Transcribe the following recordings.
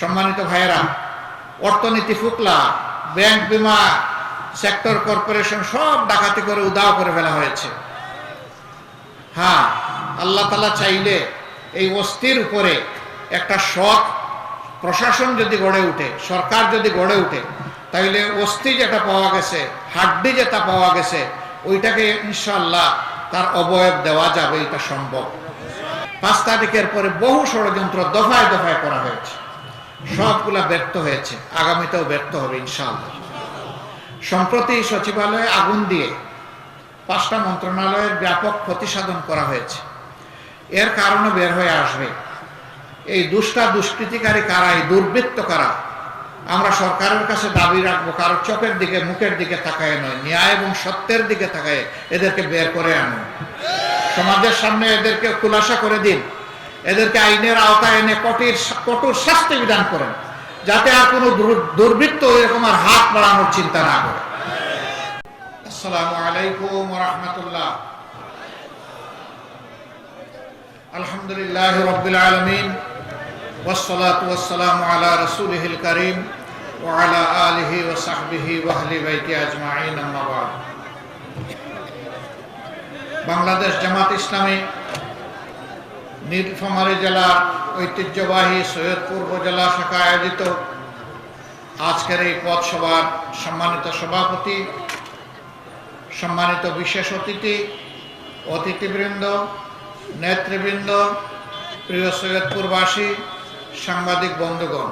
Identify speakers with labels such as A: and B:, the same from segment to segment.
A: সম্মানিত ভাইয়েরা, অর্থনীতি ফুকলা, ব্যাংক বিমা, সেক্টর কর্পোরেশন সব ডাকাতি করে উদাও করে ফেলা হয়েছে। হ্যাঁ আল্লাহ তালা চাইলে এই অস্থির উপরে একটা সৎ প্রশাসন যদি গড়ে উঠে, সরকার যদি গড়ে উঠে, তাইলে অস্থি যেটা পাওয়া গেছে, হাড্ডি যেটা পাওয়া গেছে, ওইটাকে ইনশাল্লাহ তার অবয়ব দেওয়া যাবে, এটা সম্ভব। পাঁচ তারিখের পরে বহু ষড়যন্ত্র দফায় দফায় করা হয়েছে। সবগুলা ব্যর্থ হয়েছে। আগামীতেও ব্যর্থ হবে ইনশাআল্লাহ। সম্প্রতি সচিবালয়ে আগুন দিয়ে পাঁচটা মন্ত্রণালয়ের ব্যাপক ক্ষতি সাধন করা হয়েছে। এর কারণে বের হয়ে আসবে। এই দুষ্টা দুষ্কৃতিকারী কারা, এই দুর্বৃত্ত কারা, আমরা সরকারের কাছে দাবি রাখব, কারও চোখের দিকে, মুখের দিকে তাকায় নয়, ন্যায় এবং সত্যের দিকে তাকায় এদেরকে বের করে আনো সমাজের সামনে এদেরকে খুলাসা করে দিন। এদেরকে আইনের আওতায় এনে কঠির কঠোর শাস্তি বিধান করেন যাতে আর কোনো দুর- দুর্বৃত্ত এরকম আর হাত বাড়ানোর চিন্তা না করে আসসালামু আলাইকুম রহমতুল্লাহ আলহামদুলিল্লাহ রবিল আলমিন والصلاة والسلام على رسوله الكريم وعلى آله وصحبه وأهل بيته أجمعين أما بعد বাংলাদেশ জামাত ইসলামী নীলফামারী জেলার ঐতিহ্যবাহী সৈয়দপুর উপজেলা শাখা আয়োজিত আজকের এই পথ সভার সম্মানিত সভাপতি, সম্মানিত বিশেষ অতিথি, অতিথিবৃন্দ, নেতৃবৃন্দ, প্রিয় সৈয়দপুরবাসী, সাংবাদিক বন্ধুগণ।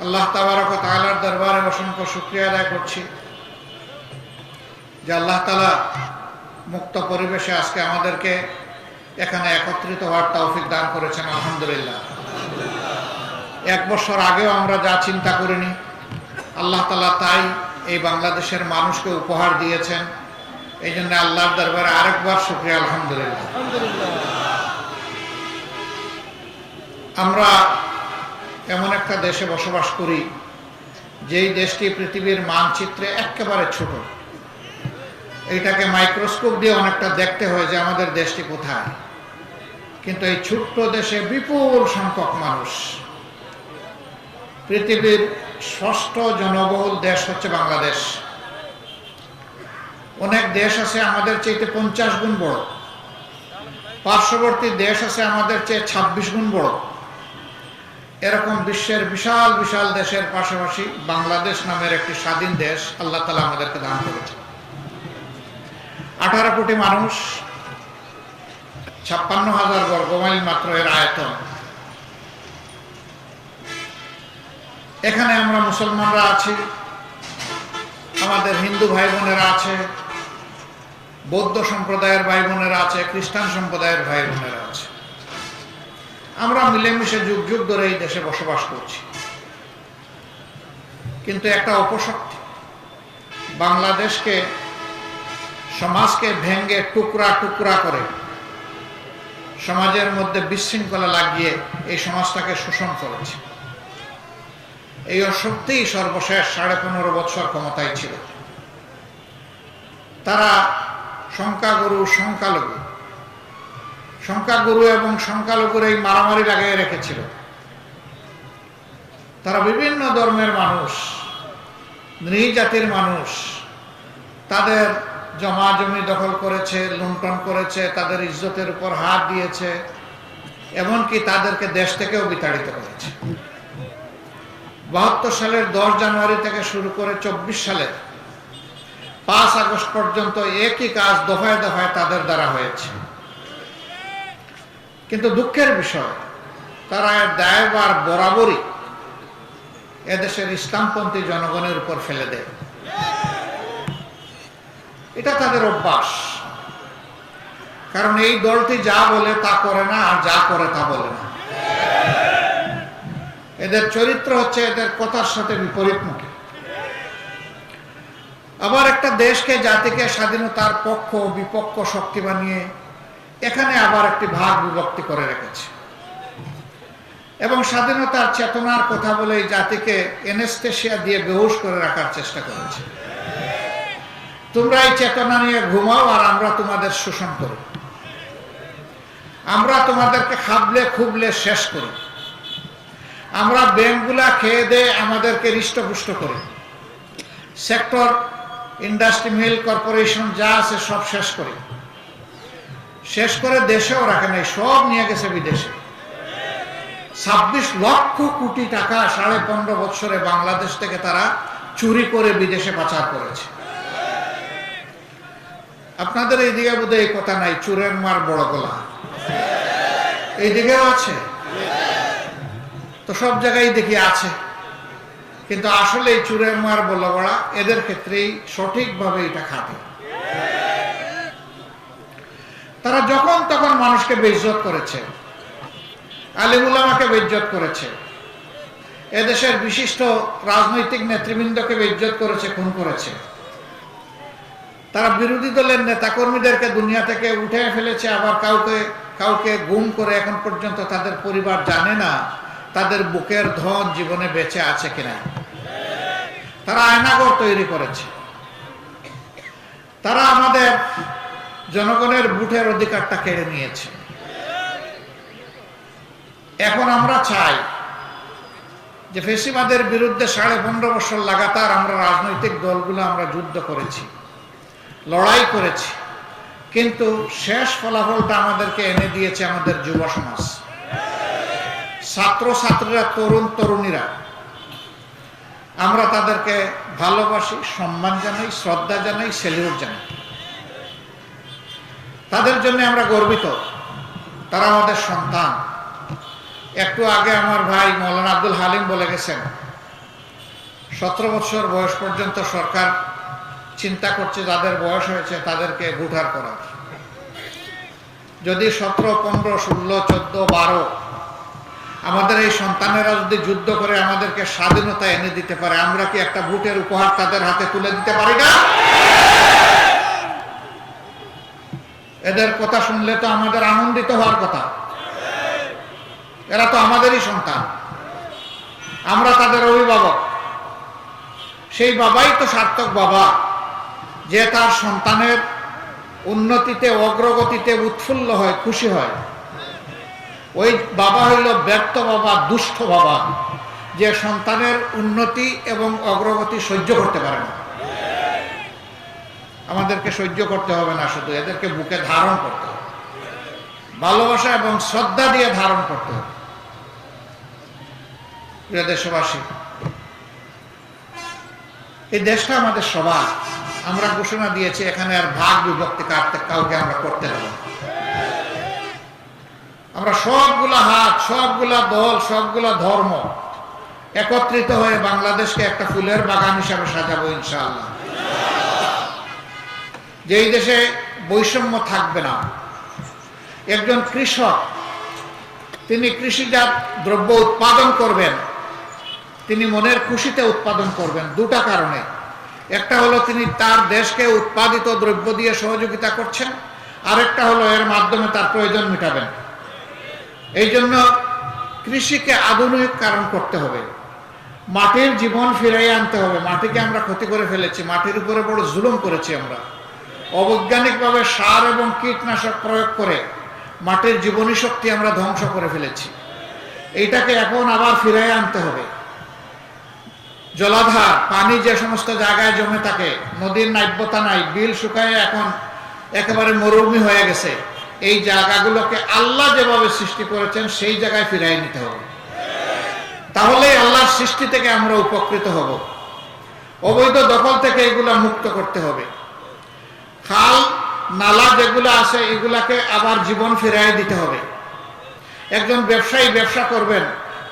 A: আল্লাহ তাবারক তাআলার দরবারে অসংখ্য শুক্রিয়া আদায় করছি যে আল্লাহ তালা মুক্ত পরিবেশে আজকে আমাদেরকে এখানে একত্রিত হওয়ার তৌফিক দান করেছেন, আলহামদুলিল্লাহ। এক বছর আগেও আমরা যা চিন্তা করিনি, আল্লাহ তালা তাই এই বাংলাদেশের মানুষকে উপহার দিয়েছেন। এই জন্য আল্লাহর দরবারে আরেকবার শুক্রিয়া, আলহামদুলিল্লাহ। আমরা এমন একটা দেশে বসবাস করি, যেই দেশটি পৃথিবীর মানচিত্রে একেবারে ছোট। এইটাকে মাইক্রোস্কোপ দিয়ে অনেকটা দেখতে হয় যে আমাদের দেশটি কোথায়। কিন্তু এই ছোট্ট দেশে বিপুল সংখ্যক মানুষ। পৃথিবীর ষষ্ঠ জনবহুল দেশ হচ্ছে বাংলাদেশ। অনেক দেশ আছে আমাদের চাইতে পঞ্চাশ গুণ বড়। পার্শ্ববর্তী দেশ আছে আমাদের চেয়ে ছাব্বিশ গুণ বড়। এরকম বিশ্বের বিশাল বিশাল দেশের পাশাপাশি বাংলাদেশ নামের একটি স্বাধীন দেশ আল্লাহ তালা আমাদেরকে দান করেছে আঠারো কোটি মানুষ ছাপ্পান্ন হাজার বর্গমাইল মাত্র এর আয়তন। এখানে আমরা মুসলমানরা আছি, আমাদের হিন্দু ভাই বোনেরা আছে, বৌদ্ধ সম্প্রদায়ের ভাই বোনেরা আছে, খ্রিস্টান সম্প্রদায়ের ভাই বোনেরা আছে। আমরা মিলেমিশে যুগ যুগ ধরে এই দেশে বসবাস করছি। কিন্তু একটা অপশক্তি, বাংলাদেশকে, সমাজকে ভেঙ্গে টুকরা টুকরা করে সমাজের মধ্যে বিশৃঙ্খলা লাগিয়ে এই সমাজটাকে শোষণ করেছে। এই অশক্তিই সর্বশেষ সাড়ে পনেরো বছর ক্ষমতায় ছিল। তারা সংখ্যাগুরু, সংখ্যালঘু। সংখ্যাগুরু এবং সংখ্যালঘুর এই মারামারি লাগিয়ে রেখেছিল। তারা বিভিন্ন ধর্মের মানুষ, নৃজাতির মানুষ, তাদের জমা জমি দখল করেছে, লুণ্ঠন করেছে, তাদের ইজ্জতের উপর হাত দিয়েছে, এমনকি তাদেরকে দেশ থেকেও বিতাড়িত করেছে। বাহাত্তর সালের দশ জানুয়ারি থেকে শুরু করে চব্বিশ সালের পাঁচ আগস্ট পর্যন্ত একই কাজ দফায় দফায় তাদের দ্বারা হয়েছে। কিন্তু দুঃখের বিষয়, তারা এর দায়বার বরাবরই এদেশের ইসলামপন্থী জনগণের উপর ফেলে দেয়। এটা তাদের অভ্যাস। কারণ এই দলটি যা বলে তা করে না, আর যা করে তা বলে না। এদের চরিত্র হচ্ছে, এদের কথার সাথে বিপরীতমুখী আবার একটা দেশকে, জাতিকে, স্বাধীনতার পক্ষ, বিপক্ষ শক্তি বানিয়ে এখানে আবার একটি ভাগ বিভক্তি করে রেখেছে। এবং স্বাধীনতার চেতনার কথা বলে জাতিকে এনেস্থেশিয়া দিয়ে বেহুশ করে রাখার চেষ্টা করেছে। তোমরা এই চেতনা নিয়ে ঘুমাও আর আমরা তোমাদের শোষণ করব আমরা তোমাদেরকে খাবলে খুবলে শেষ করি। আমরা ব্যাংকগুলা খেয়ে দিয়ে আমাদেরকে হৃষ্টপুষ্ট করি। সেক্টর, ইন্ডাস্ট্রি, মিল কর্পোরেশন যা আছে সব শেষ করি। শেষ করে দেশেও রাখে নাই, সব নিয়ে গেছে বিদেশে। ছাব্বিশ লক্ষ কোটি টাকা সাড়ে পনেরো বছরে বাংলাদেশ থেকে তারা চুরি করে বিদেশে পাচার করেছে। আপনাদের এইদিকে বোধহয় এই কথা নাই, চুরের মার বড় গলা। এইদিকেও আছে। তো সব জায়গায় দেখি আছে। কিন্তু আসলে এই চুরের মার বলা বড়া এদের ক্ষেত্রেই সঠিকভাবে এটা খাটে। তারা যখন তখন মানুষকে বেইজ্জত করেছে। আলিমুলামাকে বেইজ্জত করেছে। এদেশের বিশিষ্ট রাজনৈতিক নেতৃবৃন্দকে বেইজ্জত করেছে, খুন করেছে। তারা বিরোধী দলের নেতাকর্মীদেরকে দুনিয়া থেকে উঠে ফেলেছে, আবার কাউকে কাউকে গুম করে এখন পর্যন্ত তাদের পরিবার জানে না তাদের বুকের ধন জীবনে বেঁচে আছে কিনা। তারা আয়নাগর তৈরি করেছে। তারা আমাদের জনগণের বুটের অধিকারটা কেড়ে নিয়েছে। এখন আমরা চাই যে ফেসিবাদের বিরুদ্ধে সাড়ে পনেরো বছর লাগাতার আমরা রাজনৈতিক দলগুলো আমরা যুদ্ধ করেছি। লড়াই করেছি। কিন্তু শেষ ফলাফলটা আমাদেরকে এনে দিয়েছে আমাদের যুব সমাজ। ছাত্র ছাত্রীরা তরুণ তরুণীরা, আমরা তাদেরকে ভালোবাসি, সম্মান জানাই, শ্রদ্ধা জানাই সেলিউট জানাই। তাদের জন্য আমরা গর্বিত। তারা আমাদের সন্তান। একটু আগে আমার ভাই মৌলানা আব্দুল হালিম বলে গেছেন, সতেরো বছর বয়স পর্যন্ত সরকার চিন্তা করছে যাদের বয়স হয়েছে তাদেরকে ভোটার করার। যদি সতেরো, পনেরো, ষোলো, চোদ্দ, বারো, আমাদের এই সন্তানেরা যদি যুদ্ধ করে আমাদেরকে স্বাধীনতা এনে দিতে পারে, আমরা কি একটা ভোটের উপহার তাদের হাতে তুলে দিতে পারি না? এদের কথা শুনলে তো আমাদের আনন্দিত হওয়ার কথা। এরা তো আমাদেরই সন্তান। আমরা তাদের অভিভাবক। সেই বাবাই তো সার্থক বাবা। যে তার সন্তানের উন্নতিতে, অগ্রগতিতে উৎফুল্ল হয়, খুশি হয়। ওই বাবা হইল ব্যর্থ বাবা, দুষ্ট বাবা, যে সন্তানের উন্নতি এবং অগ্রগতি সহ্য করতে পারে না। আমাদেরকে সহ্য করতে হবে না শুধু, এদেরকে বুকে ধারণ করতে হবে। ভালোবাসা এবং শ্রদ্ধা দিয়ে ধারণ করতে হবে। প্রিয় দেশবাসী, এই দেশটা আমাদের সবার। আমরা ঘোষণা দিয়েছি, এখানে আর ভাগ বিভক্তি কাটতে কাউকে আমরা করতে না। আমরা সবগুলা হাত, সবগুলা দল, সবগুলা ধর্ম একত্রিত হয়ে বাংলাদেশকে একটা ফুলের বাগান হিসাবে সাজাবো ইনশাআল্লাহ যেই দেশে বৈষম্য থাকবে না, একজন কৃষক, তিনি কৃষিজাত দ্রব্য উৎপাদন করবেন, তিনি মনের খুশিতে উৎপাদন করবেন, দুটা কারণে একটা হলো তিনি তার দেশকে উৎপাদিত দ্রব্য দিয়ে সহযোগিতা করছেন, আরেকটা হলো এর মাধ্যমে তার প্রয়োজন মেটাবেন। এই জন্য কৃষিকে আধুনিক কারণ করতে হবে। মাটির জীবন ফিরাই আনতে হবে। মাটিকে আমরা ক্ষতি করে ফেলেছি, মাটির উপরে বড় জুলুম করেছি আমরা। অবৈজ্ঞানিকভাবে সার এবং কীটনাশক প্রয়োগ করে মাটির জীবনী শক্তি আমরা ধ্বংস করে ফেলেছি। এইটাকে এখন আবার ফিরাই আনতে হবে। জলাধার, পানি যে সমস্ত জায়গায় জমে থাকে, নদীর নাব্যতা নাই, বিল শুকায় এখন একেবারে মরুভূমি হয়ে গেছে। এই জায়গাগুলোকে আল্লাহ যেভাবে সৃষ্টি করেছেন, সেই জায়গায় ফিরাই নিতে হবে। তাহলে আল্লাহর সৃষ্টি থেকে আমরা উপকৃত হব। অবৈধ দখল থেকে এগুলা মুক্ত করতে হবে। খাল, নালা যেগুলো আছে, এগুলাকে আবার জীবন ফিরাই দিতে হবে। একজন ব্যবসায়ী ব্যবসা করবেন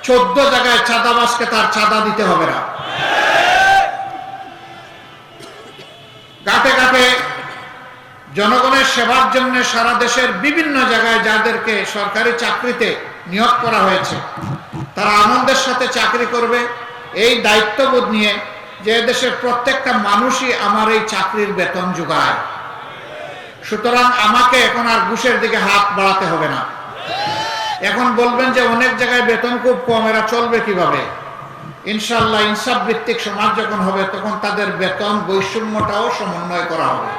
A: চোদ্দ জায়গায় চাঁদাবাসকে তার চাঁদা দিতে হবে না। ঘাটে ঘাটে জনগণের সেবার জন্য সারা দেশের বিভিন্ন জায়গায় যাদেরকে সরকারি চাকরিতে নিয়োগ করা হয়েছে, তারা আনন্দের সাথে চাকরি করবে। এই দায়িত্ববোধ নিয়ে যে দেশের প্রত্যেকটা মানুষই আমার এই চাকরির বেতন যোগায়। সুতরাং আমাকে এখন আর ঘুষের দিকে হাত বাড়াতে হবে না। এখন বলবেন যে অনেক জায়গায় বেতন খুব কম, এরা চলবে কীভাবে? ইনশাল্লাহ ইনসাফ ভিত্তিক সমাজ যখন হবে, তখন তাদের বেতন বৈষম্যটাও সমন্বয় করা হবে।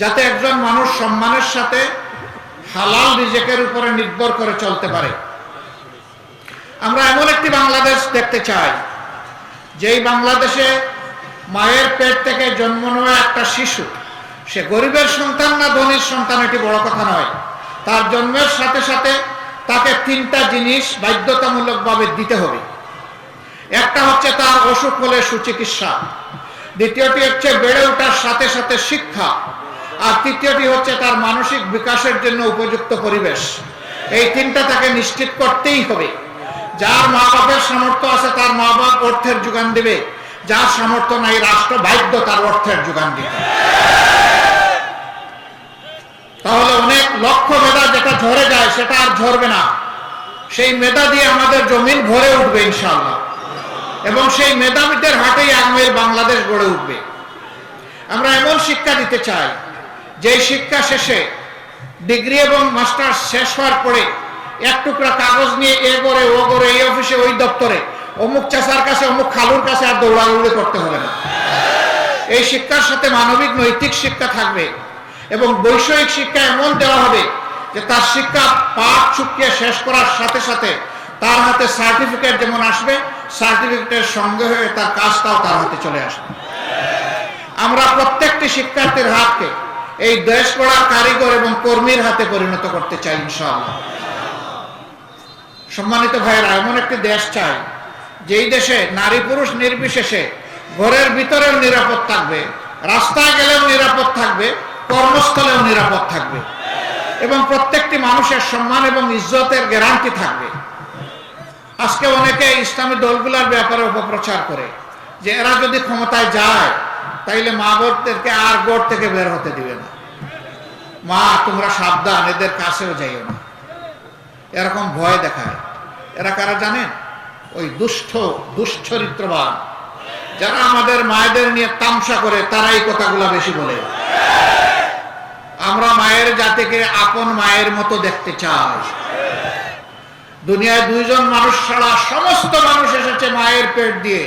A: যাতে একজন মানুষ সম্মানের সাথে হালাল রিজেকের উপরে নির্ভর করে চলতে পারে। আমরা এমন একটি বাংলাদেশ দেখতে চাই, যেই বাংলাদেশে মায়ের পেট থেকে জন্ম নেওয়া একটা শিশু, সে গরিবের সন্তান না ধনীর সন্তান, এটি বড় কথা নয়। তার জন্মের সাথে সাথে তাকে তিনটা জিনিস বাধ্যতামূলকভাবে দিতে হবে। একটা হচ্ছে তার অসুখ হলে সুচিকিৎসা, দ্বিতীয়টি হচ্ছে বেড়ে ওঠার সাথে সাথে শিক্ষা, আর তৃতীয়টি হচ্ছে তার মানসিক বিকাশের জন্য উপযুক্ত পরিবেশ। এই তিনটা তাকে নিশ্চিত করতেই হবে। যার মা বাপের সামর্থ্য আছে তার মা বাপ অর্থের যোগান দেবে, যার সামর্থ্য নাই রাষ্ট্র বাধ্য তার অর্থের যোগান দিতে। তাহলে অনেক লক্ষ্য মেধা যেটা ঝরে যায়, সেটা আর ঝরবে না। সেই মেধা দিয়ে আমাদের জমিন ভরে উঠবে ইনশাআল্লাহ। এবং সেই মেধাবীদের হাটেই আগামীর বাংলাদেশ গড়ে উঠবে। আমরা এমন শিক্ষা দিতে চাই যে শিক্ষা শেষে ডিগ্রি এবং মাস্টার শেষ হওয়ার পরে এক টুকরা কাগজ নিয়ে এ করে, ও করে, এই অফিসে, ওই দপ্তরে অমুক চাষার কাছে, অমুক খালুর কাছে আর দৌড়াদৌড়ি করতে হবে না। এই শিক্ষার সাথে মানবিক, নৈতিক শিক্ষা থাকবে। এবং বৈষয়িক শিক্ষা এমন দেওয়া হবে যে তার শিক্ষা পাঠ চুকিয়ে শেষ করার সাথে সাথে তার হাতে সার্টিফিকেট যেমন আসবে সার্টিফিকেটের সঙ্গে হয়ে তার কাজটাও তার হাতে চলে আসবে। আমরা প্রত্যেকটি শিক্ষার্থীর হাতকে এই দেশ গড়ার কারিগর এবং কর্মীর হাতে পরিণত করতে চাই ইনশাআল্লাহ। সম্মানিত ভাইয়েরা, এমন একটি দেশ চাই, যেই দেশে নারী পুরুষ নির্বিশেষে ঘরের ভিতরেও নিরাপদ থাকবে, রাস্তায় গেলেও নিরাপদ থাকবে কর্মস্থলেও নিরাপদ থাকবে। এবং প্রত্যেকটি মানুষের সম্মান এবং ইজ্জতের গ্যারান্টি থাকবে। আজকে অনেকে ইসলামী দলগুলোর ব্যাপারে অপপ্রচার করে যে এরা যদি ক্ষমতায় যায়, তাইলে মা বোনদেরকে আর গড় থেকে বের হতে দিবে না। মা, তোমরা সাবধান, এদের কাছেও যাইও না। এরকম ভয় দেখায়। এরা কারা জানেন? ওই দুষ্ট, দুশ্চরিত্রবান। যারা আমাদের মায়েদের নিয়ে তামসা করে তারা এই কথাগুলো বেশি বলে। আমরা মায়ের জাতিকে আপন মায়ের মতো দেখতে চাই। দুনিয়ায় দুইজন মানুষ ছাড়া সমস্ত মানুষ এসেছে মায়ের পেট দিয়ে।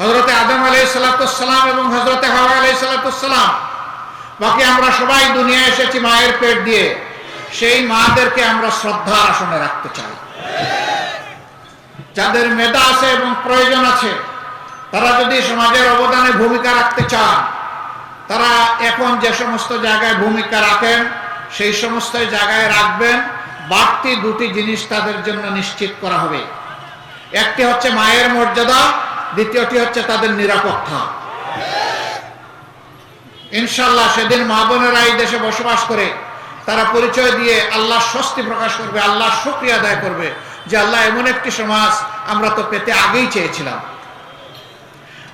A: হজরতে আদম আলাই সালাতাম এবং হজরতে হাওয়া আলাই সালাতাম বাকি আমরা সবাই দুনিয়ায় এসেছি মায়ের পেট দিয়ে। সেই মাদেরকে আমরা শ্রদ্ধার আসনে রাখতে চাই। যাদের মেধা আছে এবং প্রয়োজন আছে, তারা যদি সমাজের অবদানে ভূমিকা রাখতে চান তারা এখন যে সমস্ত জায়গায় ভূমিকা রাখেন, সেই সমস্ত জায়গায় রাখবেন, বাড়তি দুটি জিনিস তাদের জন্য নিশ্চিত করা হবে। একটি হচ্ছে মায়ের মর্যাদা, দ্বিতীয়টি হচ্ছে তাদের নিরাপত্তা। ইনশাল্লাহ সেদিন মা বোনেরা এই দেশে বসবাস করে, তারা পরিচয় দিয়ে আল্লাহ স্বস্তি প্রকাশ করবে আল্লাহ শুক্রিয়া আদায় করবে যে আল্লাহ এমন একটি সমাজ আমরা তো পেতে আগেই চেয়েছিলাম।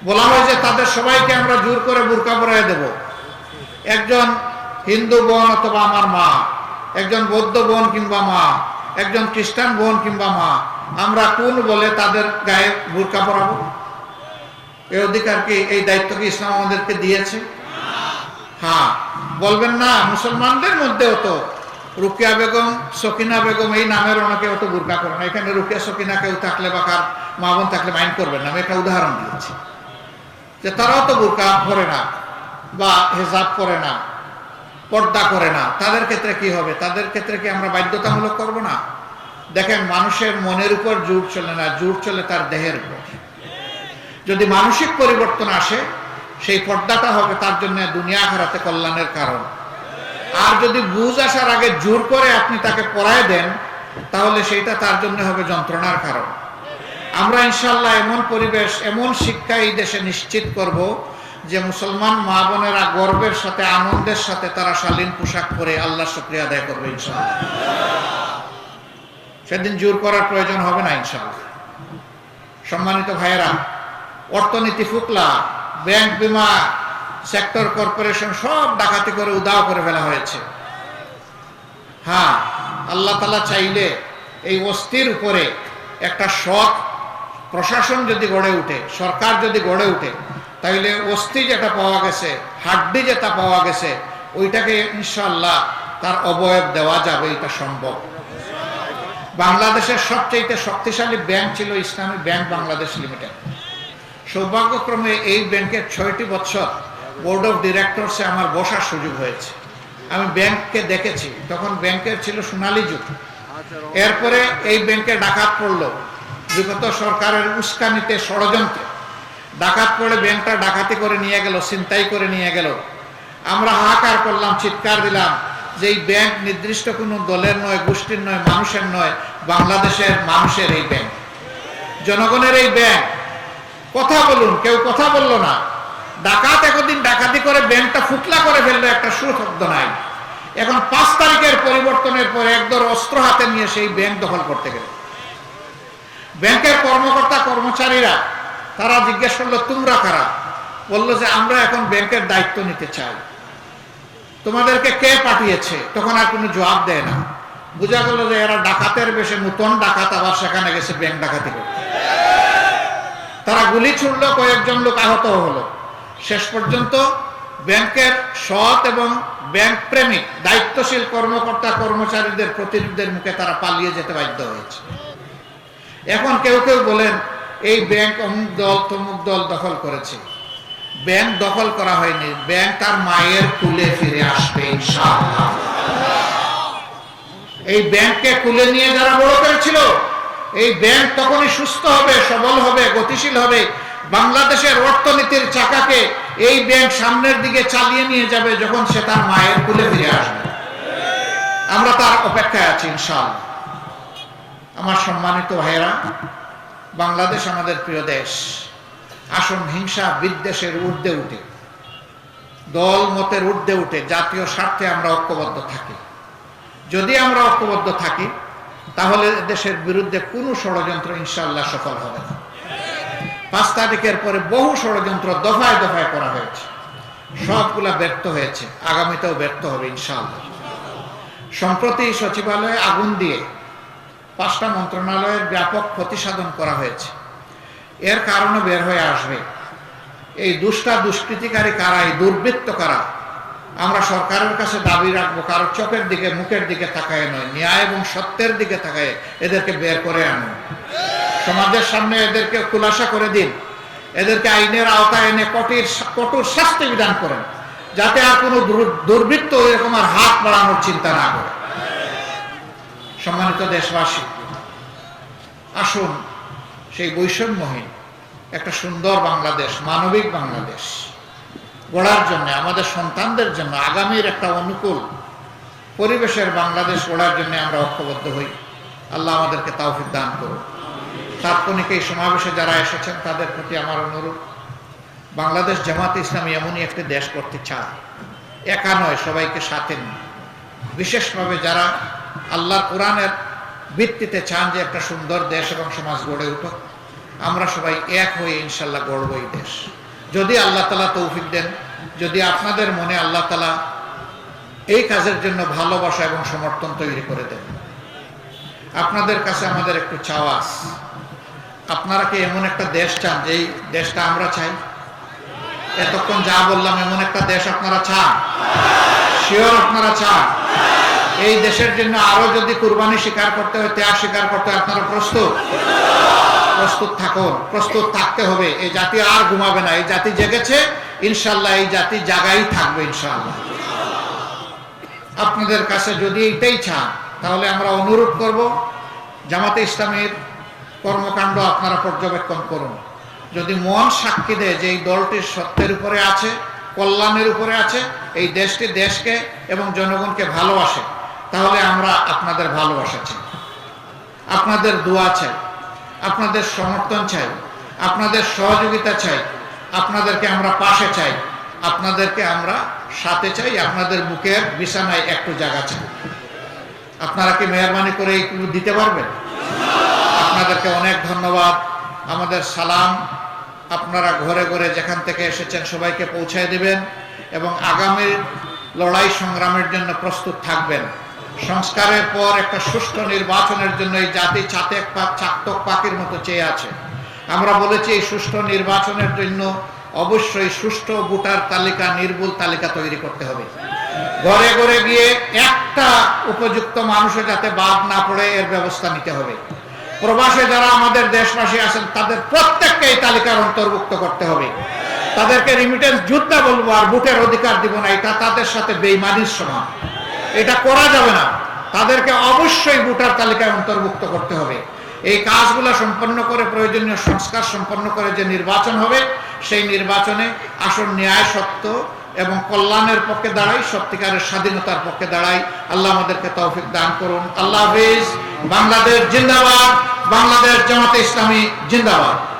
A: বলা হয় যে তাদের সবাইকে আমরা জোর করে বুরকা পরাই দেব। একজন হিন্দু বোন অথবা আমার মা, একজন বৌদ্ধ বোন কিংবা মা, একজন খ্রিস্টান বোন কিংবা মা, আমরা কোন বলে তাদের গায়ে বুরকা পরাবো? এই অধিকার কি, এই দায়িত্ব কি ইসলাম আমাদেরকে দিয়েছে? হ্যাঁ বলবেন না, মুসলমানদের মধ্যেও তো রুকিয়া বেগম, সকিনা বেগম, এই নামের ওনাকে অত বুরকা করে না। এখানে রুকিয়া, সকিনা কেউ থাকলে বা কার মা বোন থাকলে মাইন্ড করবেন না। আমি একটা উদাহরণ দিয়েছি। যে তারাও তো বুরকা পরে না, বা হেজাব করে না, পর্দা করে না, তাদের ক্ষেত্রে কি হবে? তাদের ক্ষেত্রে কি আমরা বাধ্যতামূলক করব না? দেখেন, মানুষের মনের উপর জোর চলে না, জোর চলে তার দেহের উপর। যদি মানসিক পরিবর্তন আসে, সেই পর্দাটা হবে তার জন্য দুনিয়া হারাতে কল্যাণের কারণ। আর যদি বুঝ আসার আগে জোর করে আপনি তাকে পড়ায় দেন, তাহলে সেইটা তার জন্য হবে যন্ত্রণার কারণ। আমরা ইনশাল্লাহ এমন পরিবেশ, এমন শিক্ষা এই দেশে নিশ্চিত করব যে মুসলমান মা বোনেরা গর্বের সাথে, আনন্দের সাথে তারা শালীন পোশাক পরে আল্লাহ শুক্রিয়া আদায় করবে ইনশাল্লাহ সেদিন জোর করার প্রয়োজন হবে না ইনশাল্লাহ সম্মানিত ভাইয়েরা, অর্থনীতি ফুকলা, ব্যাংক বিমা, সেক্টর কর্পোরেশন সব ডাকাতি করে উদাও করে ফেলা হয়েছে। হ্যাঁ আল্লাহ তালা চাইলে এই অস্থির উপরে একটা সৎ প্রশাসন যদি গড়ে উঠে, সরকার যদি গড়ে উঠে, তাইলে অস্থি যেটা পাওয়া গেছে, হাড্ডি যেটা পাওয়া গেছে, ওইটাকে ইনশাল্লাহ তার অবয়ব দেওয়া যাবে, এটা সম্ভব। বাংলাদেশের সবচেয়ে শক্তিশালী ব্যাংক ছিল ইসলামী ব্যাংক বাংলাদেশ লিমিটেড। সৌভাগ্যক্রমে এই ব্যাংকের ছয়টি বছর বোর্ড অফ ডিরেক্টরসে আমার বসার সুযোগ হয়েছে। আমি ব্যাংককে দেখেছি, তখন ব্যাংকের ছিল সোনালী যুগ। এরপরে এই ব্যাংকে ডাকাত পড়ল। বিগত সরকারের উস্কানিতে ষড়যন্ত্রে। ডাকাত পড়ে ব্যাংকটা ডাকাতি করে নিয়ে গেল, ছিনতাই করে নিয়ে গেল। আমরা হাহাকার করলাম, চিৎকার দিলাম যে এই ব্যাংক নির্দিষ্ট কোনো দলের নয়, গোষ্ঠীর নয়, মানুষের নয়, বাংলাদেশের মানুষের এই ব্যাংক। জনগণের এই ব্যাংক। কথা বলুন, কেউ কথা বলল না। ডাকাত একদিন ডাকাতি করে ব্যাংকটা ফুকলা করে ফেলল, একটা সুশব্দ নাই। এখন পাঁচ তারিখের পরিবর্তনের পরে একদর অস্ত্র হাতে নিয়ে সেই ব্যাংক দখল করতে গেল। ব্যাংকের কর্মকর্তা, কর্মচারীরা, তারা জিজ্ঞেস করল, তোমরা কারা? বলল যে, আমরা এখন ব্যাংকের দায়িত্ব নিতে চাই। তোমাদেরকে কে পাঠিয়েছে? তখন আর কোনো জবাব দেয় না। বোঝা গেল যে, এরা ডাকাতের বেশে নতুন ডাকাত আবার সেখানে গেছে ব্যাংক ডাকাতি করতে তারা গুলি ছুড়লো, কয়েকজন লোক আহত হলো। শেষ পর্যন্ত ব্যাংকের সৎ এবং ব্যাংক প্রেমিক, দায়িত্বশীল কর্মকর্তা, কর্মচারীদের প্রতিনিধিদের মুখে তারা পালিয়ে যেতে বাধ্য হয়েছে। এখন কেউ কেউ বলেন, এই ব্যাংক অমুক দল, তমুক দল দখল করেছে। ব্যাংক দখল করা হয়নি ব্যাংক তার মায়ের কুলে ফিরে আসবে এই ব্যাংককে কুলে নিয়ে যারা বড় করেছিল, এই ব্যাংক তখনই সুস্থ হবে, সবল হবে, গতিশীল হবে। বাংলাদেশের অর্থনীতির চাকাকে এই ব্যাংক সামনের দিকে চালিয়ে নিয়ে যাবে যখন সে তার মায়ের কুলে ফিরে আসবে। আমরা তার অপেক্ষায় আছি, ইনশাআল্লাহ। আমার সম্মানিত ভাইয়েরা, বাংলাদেশ আমাদের প্রিয় দেশ। আসন হিংসা বিদ্বেষের ঊর্ধ্বে উঠে, দল মতের ঊর্ধ্বে উঠে, জাতীয় স্বার্থে আমরা ঐক্যবদ্ধ থাকি। যদি আমরা ঐক্যবদ্ধ থাকি, তাহলে দেশের বিরুদ্ধে কোনো ষড়যন্ত্র ইনশাল্লাহ সফল হবে না। পাঁচ তারিখের পরে বহু ষড়যন্ত্র দফায় দফায় করা হয়েছে। সবগুলা ব্যর্থ হয়েছে। আগামীতেও ব্যর্থ হবে ইনশাআল্লাহ। সম্প্রতি সচিবালয়ে আগুন দিয়ে পাঁচটা মন্ত্রণালয়ের ব্যাপক ক্ষতি সাধন করা হয়েছে। এর কারণে বের হয়ে আসবে। এই দুষ্টা দুষ্কৃতিকারী কারা এই দুর্বৃত্ত কারা, আমরা সরকারের কাছে দাবি রাখব, কারও চোখের দিকে, মুখের দিকে তাকায় নয়, ন্যায় এবং সত্যের দিকে তাকায় এদেরকে বের করে আনুন। সমাজের সামনে এদেরকে খুলাসা করে দিন। এদেরকে আইনের আওতায় এনে কঠির কঠোর শাস্তি বিধান করেন। যাতে আর কোনো দুর্বৃত্ত এরকম আর হাত বাড়ানোর চিন্তা না করে। সম্মানিত দেশবাসী, আসুন সেই বৈষম্যহীন একটা সুন্দর বাংলাদেশ, মানবিক বাংলাদেশ গড়ার জন্য, আমাদের সন্তানদের জন্য, আগামীর একটা অনুকূল পরিবেশের বাংলাদেশ গড়ার জন্য আমরা ঐক্যবদ্ধ হই। আল্লাহ আমাদেরকে তাওফিক দান করুন। তাৎক্ষণিক এই সমাবেশে যারা এসেছেন, তাদের প্রতি আমার অনুরোধ, বাংলাদেশ জামাত ইসলামী এমনই একটি দেশ করতে চায়। একা নয়, সবাইকে সাথে নিয়ে বিশেষভাবে যারা আল্লাহ কোরআনের ভিত্তিতে চান যে একটা সুন্দর দেশ এবং সমাজ গড়ে উঠুক। আমরা সবাই এক হয়ে ইনশাল্লাহ গড়ব এই দেশ। যদি আল্লাহ তালা তৌফিক দেন, যদি আপনাদের মনে আল্লাহ তালা এই কাজের জন্য ভালোবাসা এবং সমর্থন তৈরি করে দেন। আপনাদের কাছে আমাদের একটু চাওয়াস আপনারা কি এমন একটা দেশ চান যে এই দেশটা আমরা চাই? এতক্ষণ যা বললাম, এমন একটা দেশ আপনারা চান? শিওর আপনারা চান? এই দেশের জন্য আরও যদি কুরবানি স্বীকার করতে হয়, ত্যাগ স্বীকার করতে হয়, আপনারা প্রস্তুত? প্রস্তুত থাকুন, প্রস্তুত থাকতে হবে। এই জাতি আর ঘুমাবে না, এই জাতি জেগেছে ইনশাল্লাহ এই জাতি জাগাই থাকবে ইনশাল্লাহ আপনাদের কাছে যদি এইটাই চান, তাহলে আমরা অনুরোধ করব, জামাতে ইসলামের কর্মকাণ্ড আপনারা পর্যবেক্ষণ করুন। যদি মন সাক্ষী দেয় যে এই দলটি সত্যের উপরে আছে, কল্যাণের উপরে আছে, এই দেশটি দেশকে এবং জনগণকে ভালোবাসে তাহলে আমরা আপনাদের ভালোবাসা চাই। আপনাদের দোয়া চাই। আপনাদের সমর্থন চাই। আপনাদের সহযোগিতা চাই। আপনাদেরকে আমরা পাশে চাই। আপনাদেরকে আমরা সাথে চাই। আপনাদের বুকের বিছানায় একটু জায়গা চাই। আপনারা কি মেহরবানি করে এইগুলো দিতে পারবেন? আপনাদেরকে অনেক ধন্যবাদ। আমাদের সালাম আপনারা ঘরে ঘরে যেখান থেকে এসেছেন সবাইকে পৌঁছায় দিবেন এবং আগামী লড়াই সংগ্রামের জন্য প্রস্তুত থাকবেন। সংস্কারের পর একটা সুষ্ঠু নির্বাচনের জন্য এই জাতি চাতে চাতক পাখির মতো চেয়ে আছে। আমরা বলেছি এই সুষ্ঠু নির্বাচনের জন্য অবশ্যই সুষ্ঠু ভোটার তালিকা, নির্ভুল তালিকা তৈরি করতে হবে। ঘরে ঘরে গিয়ে একটা উপযুক্ত মানুষে যাতে বাদ না পড়ে, এর ব্যবস্থা নিতে হবে। প্রবাসে যারা আমাদের দেশবাসী আছেন, তাদের প্রত্যেককে এই তালিকার অন্তর্ভুক্ত করতে হবে। তাদেরকে রিমিটেন্স যুদ্ধা বলব আর বুটের অধিকার দিব না, এটা তাদের সাথে বেইমানির সমান। এটা করা যাবে না। তাদেরকে অবশ্যই ভোটার তালিকায় অন্তর্ভুক্ত করতে হবে। এই কাজগুলো সম্পন্ন করে, প্রয়োজনীয় সংস্কার সম্পন্ন করে যে নির্বাচন হবে, সেই নির্বাচনে আসল ন্যায় সত্য এবং কল্যাণের পক্ষে দাঁড়াই, সত্যিকারের স্বাধীনতার পক্ষে দাঁড়াই। আল্লাহ আমাদেরকে তৌফিক দান করুন। আল্লাহ হাফিজ। বাংলাদেশ জিন্দাবাদ। বাংলাদেশ জামাতে ইসলামী জিন্দাবাদ।